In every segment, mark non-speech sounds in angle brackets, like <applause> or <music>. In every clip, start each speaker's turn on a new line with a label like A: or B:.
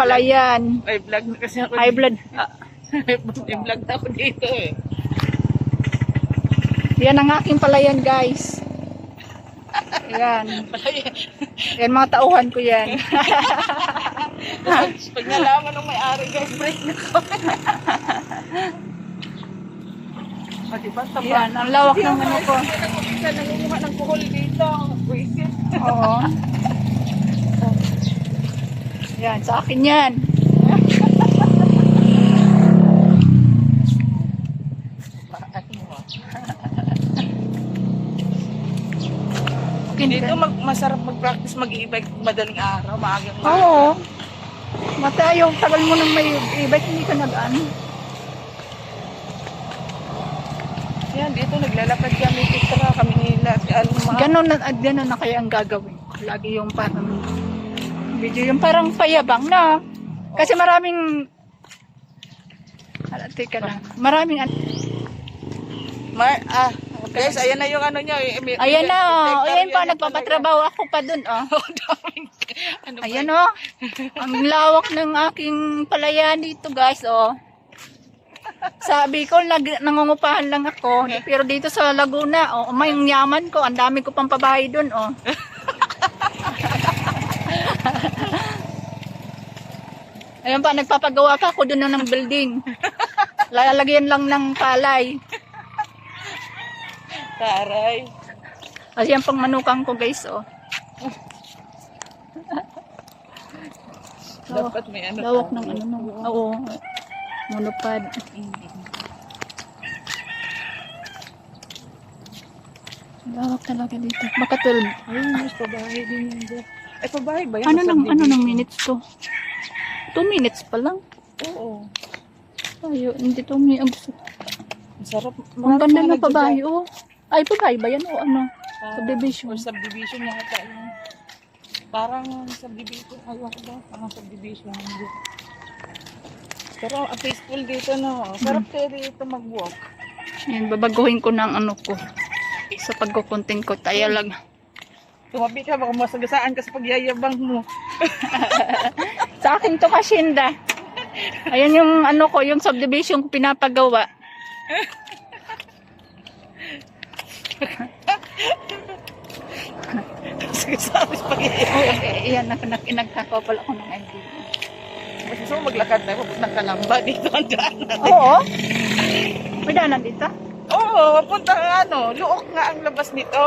A: May
B: palayan.
A: Ay, vlog na kasi ako.
B: High blood. Ah, <laughs>
A: May vlog na ako dito eh.
B: yan ang aking palayan, guys. Yan. Yan mga tauhan ko yan. <laughs>
A: Pag nalaman ng may-ari guys, break na ko. O, diba? Taba.
B: Yan, ang lawak ng ano ko.
A: Nangunguha ng kuhol dito. Buisit.
B: Oo. Yan, sa akin yan. <laughs>
A: Dito mag masarap mag-practice mag-e-bike madaling araw, maagang
B: Oo. Matayo, tagal mo nang may e-bike, hindi ka nag-ano.
A: Yan, dito naglalakad kami extra kami nila. Ano, mga,
B: Ganon na, ganon na kaya ang gagawin. Lagi yung parang video, yung parang payabang na. Kasi maraming Ala, teka lang. Maraming
A: Mar, ah, guys, ayan na yung ano nyo. eh,
B: Ayan na, oh. ayan pa, nagpapatrabaho ako pa dun, oh. <laughs>
A: Daming- ano
B: Ayan, oh. Ang lawak ng aking palayan dito, guys, oh. Sabi ko, nag, nangungupahan lang ako. <laughs> Pero dito sa Laguna, oh, may yaman ko. Ang dami ko pang pabahay dun, oh. <laughs> Ayan pa, nagpapagawa pa ako dun ng building. Lalagyan lang ng palay.
A: Taray.
B: Kasi yan pang manukang ko, guys, oh. <laughs>
A: Dapat may ano.
B: Lawak ng ano, no. Oo. Monopod. Lawak talaga dito. Baka 12.
A: Ayun, mas pabahay din dyan. Ay, pabahay ba yan?
B: Ano nang, ano nang minutes to? 2 minutes pa lang.
A: Oo.
B: Ayo, hindi 2 minutes.
A: Masarap.
B: Ang ganda ng pabahay, oh. Ay, pabahay ba yan o ano? Subdivision.
A: Or subdivision yata yun. Parang subdivision. Ayaw ko ba? Parang subdivision. Hindi. Pero ang peaceful dito, no? Sarap
B: Hmm.
A: kaya dito mag-walk.
B: Yan, babaguhin ko ng ano ko. Sa pagkukunting ko. Taya lang.
A: Tumabi ka, baka masagasaan ka sa pagyayabang mo.
B: Sa akin to kasinda. Ayan yung ano ko, yung subdivision ko pinapagawa.
A: Sagasaan sa.
B: Ayan, nak nagkakopal ako ng idea.
A: Mas gusto mo maglakad tayo, papunta ka lang ba dito ang daan natin?
B: Oo. May daanan dito?
A: Oo, papunta ano, luok nga ang labas nito.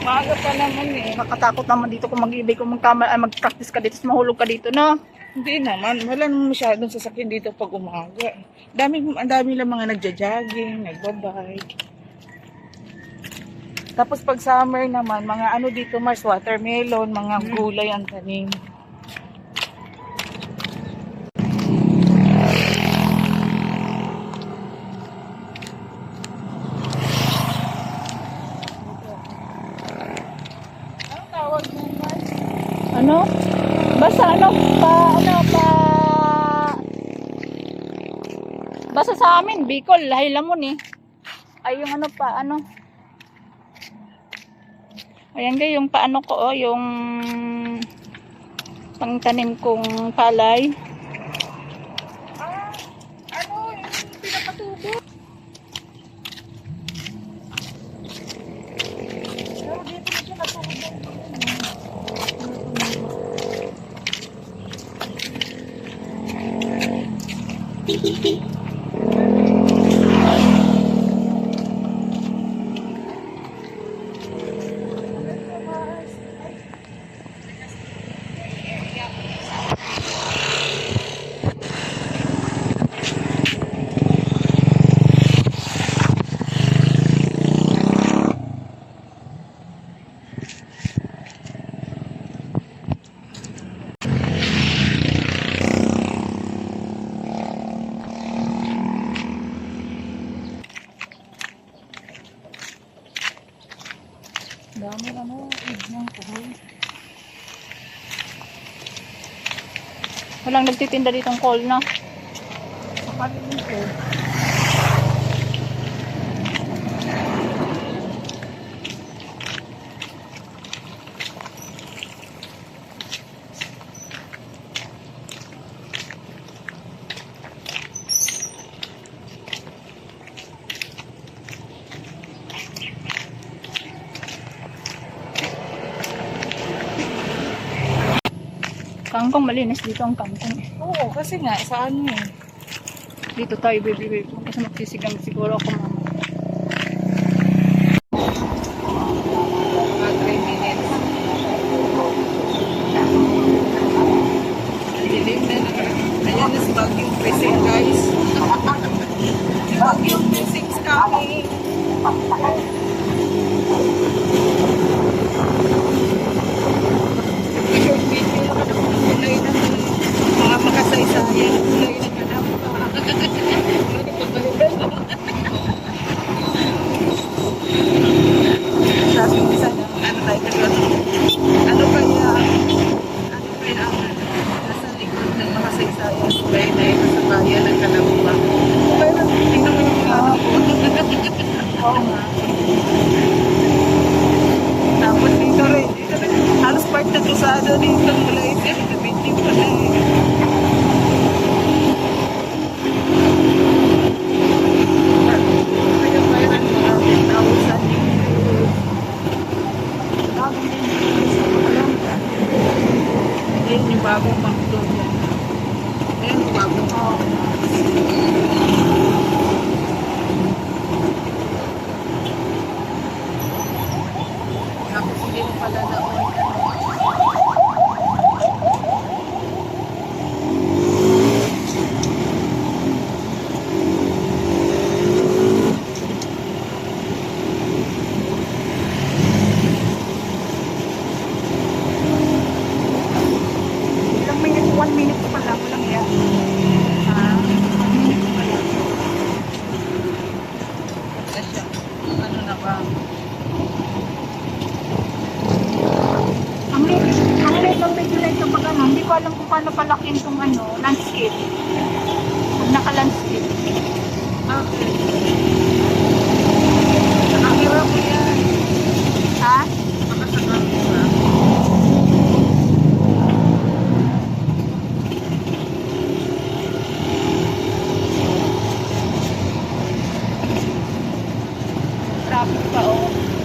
A: Maaga pa naman eh.
B: Nakatakot naman dito kung mag-ibig, kung magkama, ay, mag-practice ka dito, mahulog ka dito, no?
A: Hindi naman, wala naman masyadong sasakyan dito pag umaga. Dami, ang dami lang mga nagja-jogging, nagbabike. Tapos pag summer naman, mga ano dito, Mars, watermelon, mga gulay ang tanim.
B: Ano? Basta ano, pa, ano, pa... Basta sa amin, Bicol, Hilamon eh. Ay, yung ano pa, ano. Ayan guys, yung paano ko, oh, yung pangtanim kong palay. Dami ano, ng kuhoy. Walang nagtitinda ditong call na.
A: Sa palengke. kangkong malinis dito ang kangkong eh.
B: Oo, kasi nga, saan eh.
A: Dito tayo, baby, baby. Kasi magsisigang siguro ako mama. Oo.
B: Tapos dito rin, dito rin. Halos part na krusado ano, dito ng Malaysia. Nabiting ko na eh. Ano, bagong McDo. Ayan, bagong
A: ako. Pada. paano palakin itong ano, landscape. Pag naka-landscape.
B: Okay. Nakakira ko yan. Ha? Traffic pa oh.